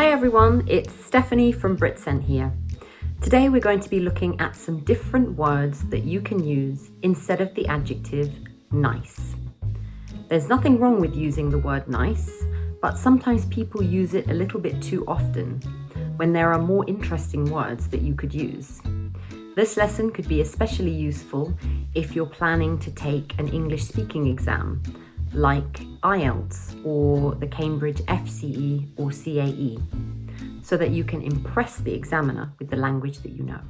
Hi everyone, it's Stephanie from Britsen here. Today we're going to be looking at some different words that you can use instead of the adjective nice. There's nothing wrong with using the word nice, but sometimes people use it a little bit too often when there are more interesting words that you could use. This lesson could be especially useful if you're planning to take an English speaking exam like IELTS or the Cambridge FCE or CAE, so that you can impress the examiner with the language that you know.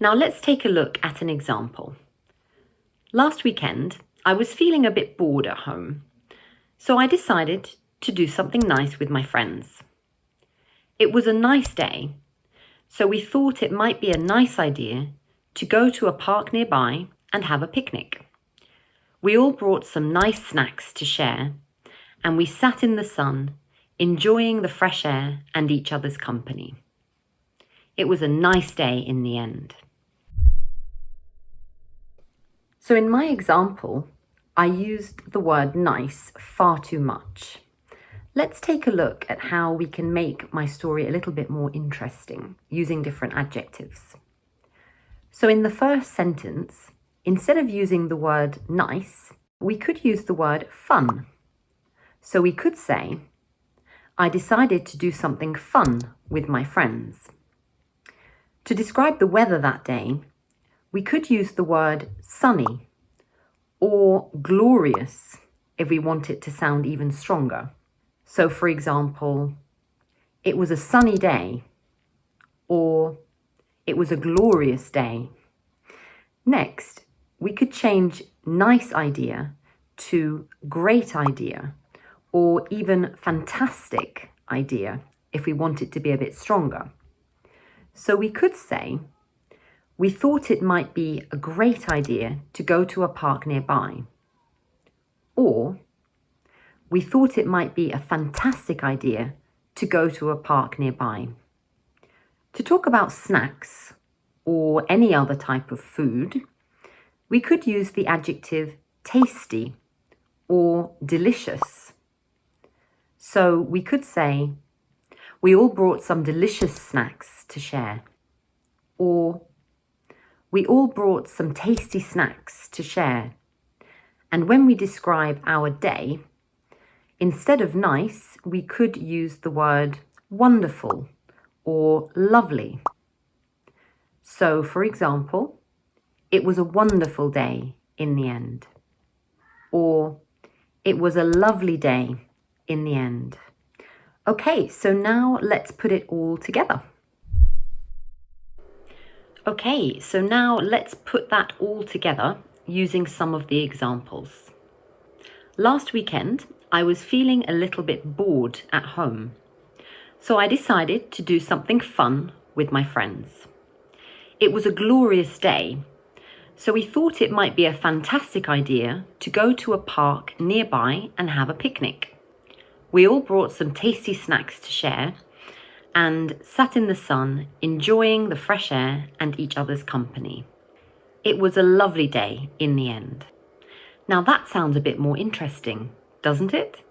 Now let's take a look at an example. Last weekend, I was feeling a bit bored at home, so I decided to do something nice with my friends. It was a nice day, so we thought it might be a nice idea to go to a park nearby and have a picnic. We all brought some nice snacks to share, and we sat in the sun, enjoying the fresh air and each other's company. It was a nice day in the end. So, in my example, I used the word nice far too much. Let's take a look at how we can make my story a little bit more interesting using different adjectives. So, in the first sentence, Instead of using the word nice, we could use the word fun. So we could say, I decided to do something fun with my friends. To describe the weather that day, we could use the word sunny or glorious if we want it to sound even stronger. So, for example, it was a sunny day or it was a glorious day. Next, we could change nice idea to great idea or even fantastic idea if we want it to be a bit stronger. So we could say, we thought it might be a great idea to go to a park nearby. Or, we thought it might be a fantastic idea to go to a park nearby. To talk about snacks or any other type of food, we could use the adjective tasty or delicious. So we could say, we all brought some delicious snacks to share. Or, we all brought some tasty snacks to share. And when we describe our day, instead of nice, we could use the word wonderful or lovely. So, for example, it was a wonderful day in the end. Or, it was a lovely day in the end. Okay, so now let's put it all together. Okay, so now let's put that all together using some of the examples. Last weekend, I was feeling a little bit bored at home, so I decided to do something fun with my friends. It was a glorious day so we thought it might be a fantastic idea to go to a park nearby and have a picnic. We all brought some tasty snacks to share and sat in the sun, enjoying the fresh air and each other's company. It was a lovely day in the end. Now that sounds a bit more interesting, doesn't it?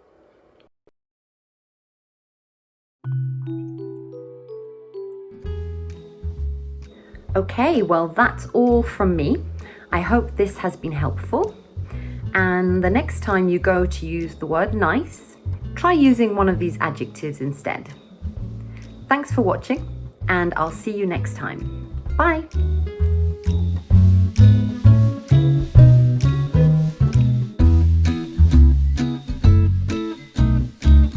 Okay, well, that's all from me. I hope this has been helpful. And the next time you go to use the word nice, try using one of these adjectives instead. Thanks for watching, and I'll see you next time. Bye!